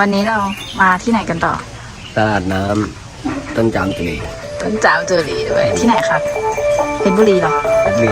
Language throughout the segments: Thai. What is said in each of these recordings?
วันนี้เรามาที่ไหนกันต่อ ตลาดน้ำต้นจามจุลีต้นจามเจอรีด้วยที่ไหนครับเพชรบุรีเหรอเพชรบุรี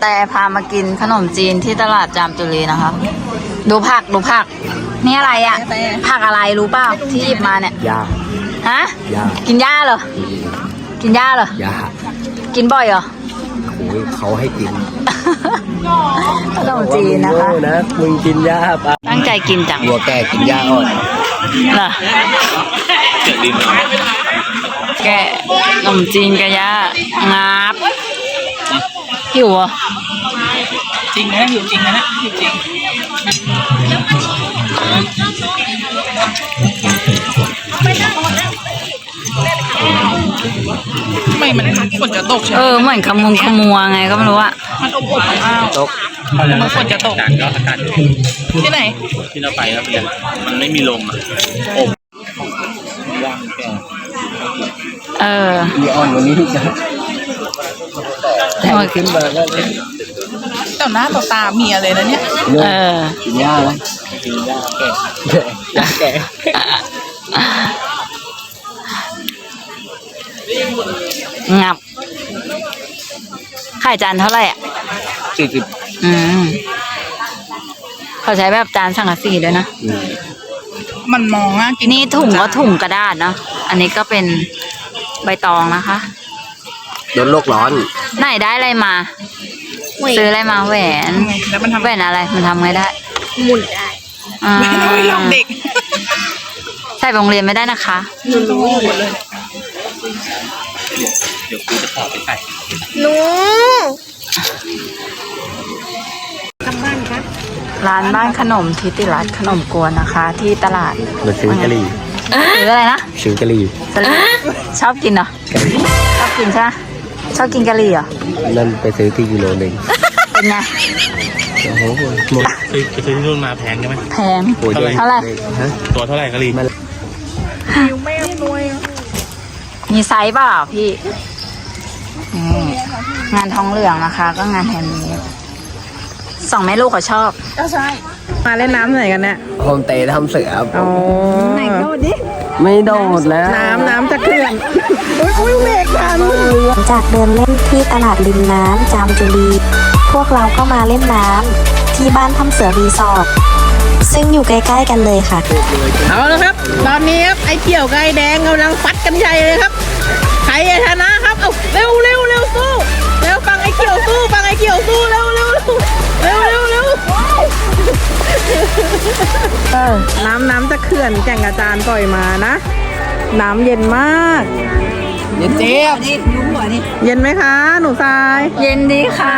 แตพามากินขนมจีนที่ตลาดจามจุรีนะคะ ดูผักดูผัก นี่อะไรอะผักอะไรรู้เปล่าที่หยิบมาเนี่ยยาฮะยากินหญ้าเหรอ กินหญ้าเหรอ ยากินบ่อยเหรอโอ้ยเขาให้กินขนมจีนนะคะโง่นะมึงกินยาปะตั้งใจกินจังวัวแก่กินยาอ่อนเหรอแกะขนมจีนกะยะงับ หิวเหรอะจริงนะอยู่จริงนะอยู่จริงทำไมมันฝนจะตกใช่ไหเอมอเหมือนขมุงขมัวไงก็ไม่รู้อะมันอบอบอ้าวตกมันฝนจะตกที่ไหน ที่เราไปแล้วเพียนมันไม่มีลมอะอบเออมีอ่อนกวันนี้จะ แต่ขึ้นมาก็ต่อหน้าต่อตาเมียเลยนะเนี่ยเนื้เอออกินยาไหมกินยาแก่ยาแก่งับขายจานเท่าไหร่อะสี่สิบอืมเขาใช้แบบจานสังกะสีด้วยนะ มันมองอะกินนี่ถุงก็ถุงกระดาษเนาะอันนี้ก็เป็นใบตองนะคะลดโลกร้อน ไหนได้อะไรมา ซื้ออะไรมาแหวนแล้วมันทำแหวนอะไร มันทำไงได้หมุนได้อ่าไม่ลองเด็กใส่ไปโรงเรียนไม่ได้นะคะรู้หมดเลยเดี๋ยวกูจะขอไปใส่ร้านบ้านขนมทิติรัตน์ขนมกวนนะคะ ที่ตลาดมาซื้อกะหรี่ซื้ออะไรนะซื้อกะหรี่สลิดชอบกินเหรอชอบกินใช่ไหม ชอบกินกะหรี่เหรอ นั่นไปซื้อที่กิโลหนึ่งเป็นไง โอ้โหหมดซื้อไปซื้อที่นู่นมาแพงใช่ไหม แพง โอ้ยเท่าไหร่ฮะตัวเท่าไหร่กะลีมีไซส์เปล่าพี่นี่งานทองเหลืองนะคะ ก็งานแฮนด์เมดสองแม่ลูกเขาชอบ มาเล่นน้ำไหนกันเนี่ย โฮมเตย์ทำเสือครับ อ๋อไหนโดดดิ ไม่โดดแล้วน้ำน้ำจะเคลื่อนอุ้ยอุ้ยเมฆกันหลังจากเดินเล่นที่ตลาดริมน้ำจามจุรีพวกเราก็มาเล่นน้ำที่บ้านทำเสือรีสอร์ทซึ่งอยู่ใกล้ๆกันเลยค่ะ เอาละครับ ตอนนี้ครับไอ้เขียวกับไอ้แดงกำลังฟัดกันใหญ่เลยครับ ใครจะชนะครับ เอาเร็วเร็วเร็วสู้ เร็วฟังไอ้เขียวสู้ ฟังไอ้เขียวสู้เร็ว น้ำน้ำจะเขื่อนแก่งกระจานปล่อยมานะ น้ำเย็นมาก เย็นเจี๊ยบเย็นไหมคะ หนูทราย เย็นดีค่ะ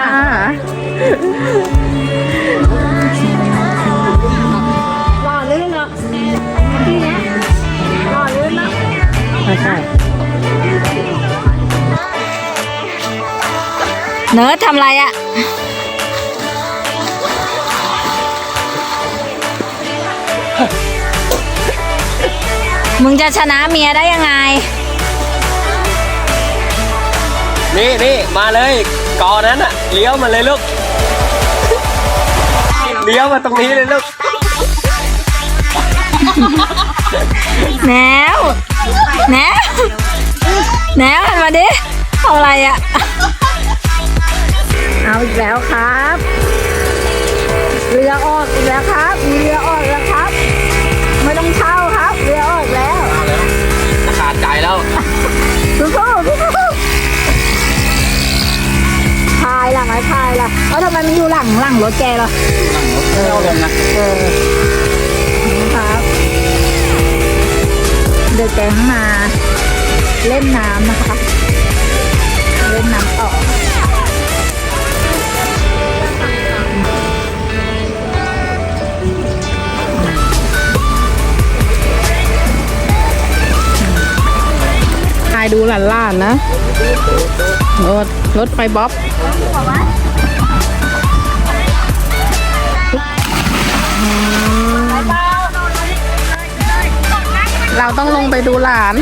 ใช่ใช่เนิร์ดทำอะไรอะ มึงจะชนะเมียได้ยังไง นี่นี่มาเลยกอนั้นอะเลี้ยวมาเลยลูก เลี้ยวมาตรงนี้เลยลูก แนว แนว แนวหันมาดิเอาอะไรอะเอาอีกแล้วครับ เรือออกอีกแล้วครับมีเรือออกายล่ะไม้พายล่ะเอ้าทำไมมันอยู่หลังหลังรถแกล่ะเอาลงนะเออนี่ครับเดอะแก๊งมา เล่นน้ำนะคะ เล่นน้ำต่อทายดูหลานๆนะรถรถไฟบ๊อบ เราต้องลงไปดูหลาน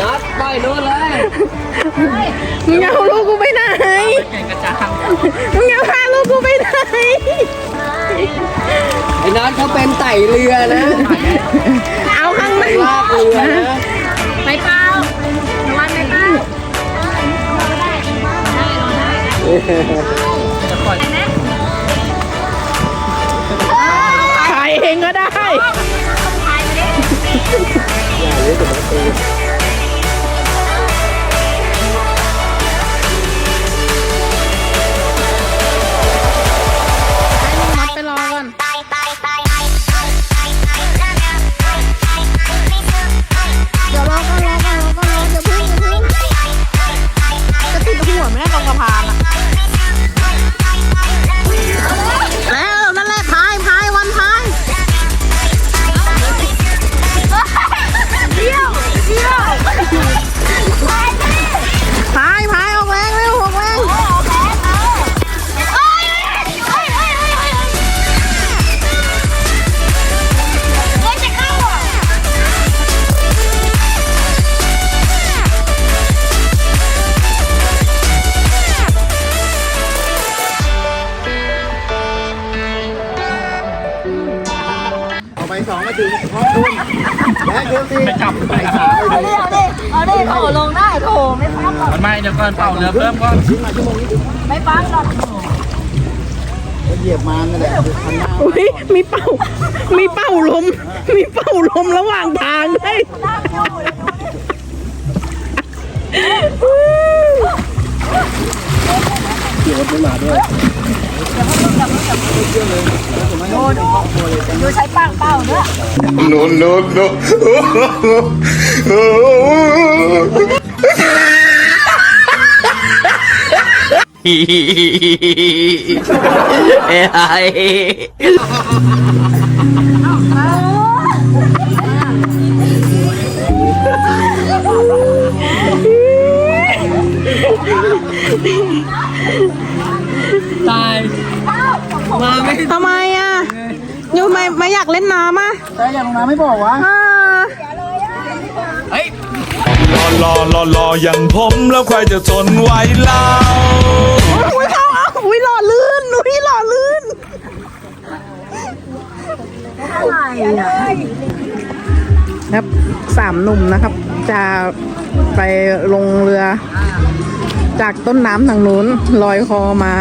น็อตปล่อยนู่นเลยมึงเอาลูกกูไปไหนกระจางมึงเอาพาลูกกูไปไหน ไอ้น็อตเขาเป็นไต่เรือนะเอาข้างในลากเรือนะ ไปเปล่า ถ่ายเองก็ได้ ม่ฟังหรอกมันไม่เดี๋ยวก่อนเป่าเรือเพิ่มก่อนไม่ฟังหรอกอุ้ยมีเป่า มีเป่าลม มีเป่าลมระหว่างทางด้วยดูใช้ปากเป่าด้วย no, no, no. AI ตายมาไม่ทำไมอะยูไม่ไม่อยากเล่นน้ำอะแต่อย่างน้ำไม่บอกวะ รอรอรอรออย่างผมแล้วใครจะทนไหวเล่าอุ้ยเข้าเอาอุ้ยหล่อลื่นอุ้ยหล่อลื่นครับสามหนุ่มนะครับ จะไปลงเรือ จากต้นน้ำทางนู้นลอยคอมา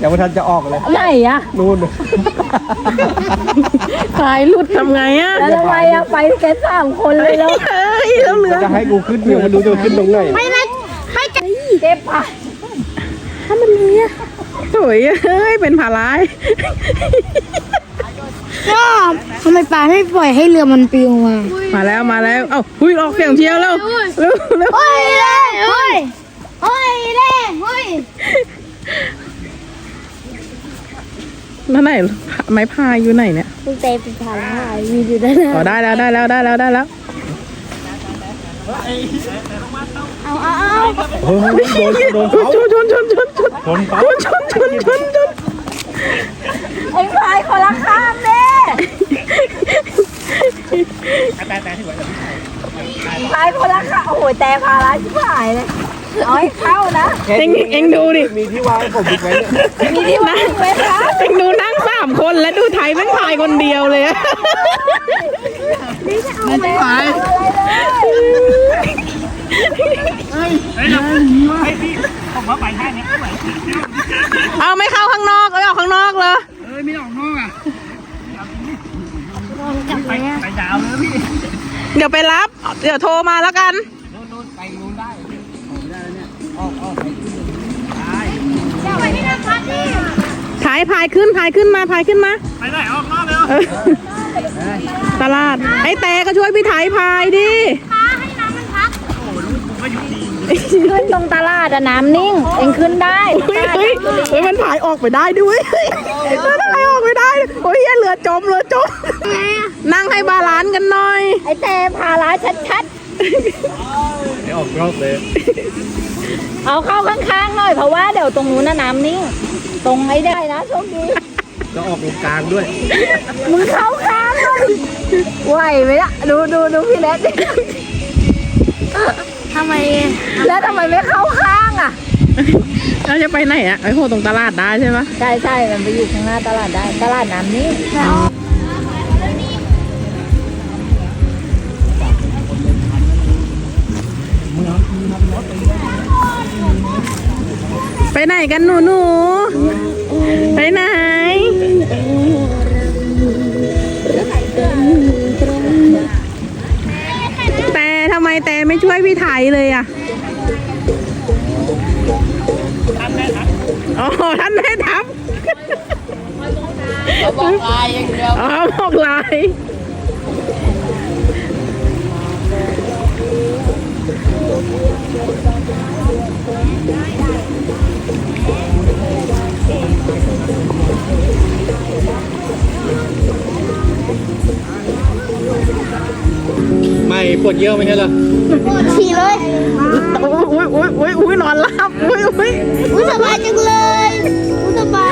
ยังไม่ทันจะออกเลยไหนอะนู่นขายหลุดทำไงอะแล้วทำไมอะไปแค่สามคนเลยแล้วเฮ้ยแล้วเหลือจะให้กูขึ้นเดี๋ยวไม่รู้จะขึ้นตรงไหนเก็บปะสวยเฮ้ยเป็นผาร้ายทำไมปลาไม่ปล่อยให้เรือมันปลิวมา มาแล้วมาแล้ว เอ้าหุยออกเสียงเชียวแล้วเร็วเร็วเฮ้ยเล่เฮ้ยเฮ้ยเล่เฮ้ย นั่นไหนไม้พายอยู่ไหนเนี่ยคุณเตเป็นผาลายมีอยู่ด้านหน้าอ๋อได้แล้วได้แล้วได้แล้วได้แล้วเอาเอาเอาโอ้ยโดนโดนชนชนชนชนชนชนเขาชนชนชนชนไอ้พายคนละข้ามเด้พายคนละข้ามโอ้โหแต่พาร้ายชิบหายเลย เอาให้เข้านะเอ็งเอ็งดูดิมีที่วางผมบิ๊กไว้เนี่ยมีที่วางไว้คะเอ็งดูนั่งสามคนแล้วดูไทยแม่งพายคนเดียวเลยอะไม่ได้พายเอาไม่เข้าข้างนอกเอาออกข้างนอกเลยเดี๋ยวไปรับ เดี๋ยวโทรมาแล้วกัน พายพายขึ้นพายขึ้นมาพายขึ้นมาไปไหนออกนอกเลยตลาด ไอ้แต่ก็ช่วยพี่ไถพายดิขึ้นตรงตลาดอะน้ำนิ่ง เองขึ้นได้เฮ้ยเฮ้ยเฮ้ยมันพายออกไปได้ด้วยมันพายออกไปได้โอ้ยเหี้ยเรือจมเรือจมนั่งให้บาลานซ์กันหน่อย ไอ้แต่พาร้ายชัด ออกรอบเลยๆเอาเข้าข้างๆหน่อยเพราะว่าเดี๋ยวตรงนู้นน่ะน้ำนิ่งตรงไอ้ได้นะโชคดีจะออกตรงกลางด้วย มึงเข้าข้างหน่อยไหวไหมล่ะดูดูดูพี่แนทดิทำไมแล้วทำไมไม่เข้าข้างอะเราจะไปไหนอะไอ้โหตรงตลาดได้ใช่ปะใช่ใช่มันไปอยู่ข้างหน้าตลาดได้ตลาดน้ำนิ่ กันหนูหนูไปไหนแต่ทำไมแต่ไม่ช่วยพี่ไถเลยอะอ๋อท่านแม่ทัพบอกลายอย่างเดียวอ๋อบอกลาย ไม่ปวดเยี่ยวไม่ใช่เหรอขี่เลยอุ้ยอุ้ยอุ้ยอุ้ยนอนหลับอุ้ยอุ้ยอุ้ยสบายจังเลยอุ้ยสบาย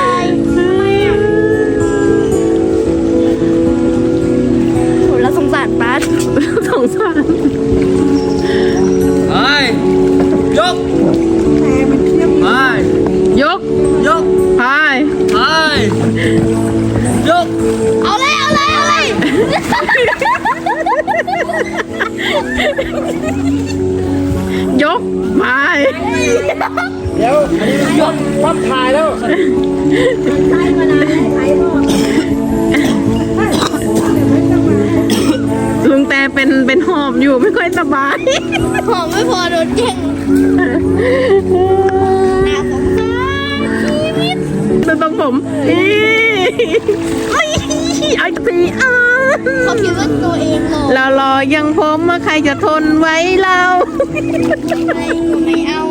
ยกพับถ่ายแล้วลุงแต่เป็นเป็นหอบอยู่ไม่ค่อยสบาย หอมไม่พอโดนแย่งน่าสงสารเป็นตรงผมนี่ไม่ไอ้สีอะเขาคิดว่าตัวเองหล่อเรารอยังผมว่าใครจะทนไว้เรา ไม่ไม่เอา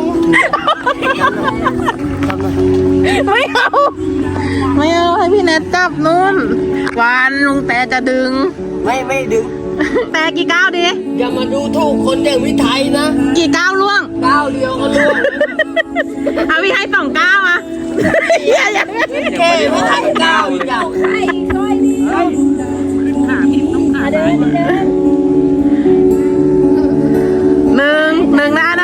ไม่เอาให้พี่แนทจับนู่นวานลุงแต่จะดึง ไม่ไม่ดึง แต่กี่ก้าวดี อย่ามาดูถูกคนอย่างวิไทยนะกี่ก้าวล่วง ก้าวเดียวก็ล่วงเอาวิให้สองก้าวอะอย่ายเก๋ไม่ทัก้าวอีกอย่างหนึ่งหนึ่งนะ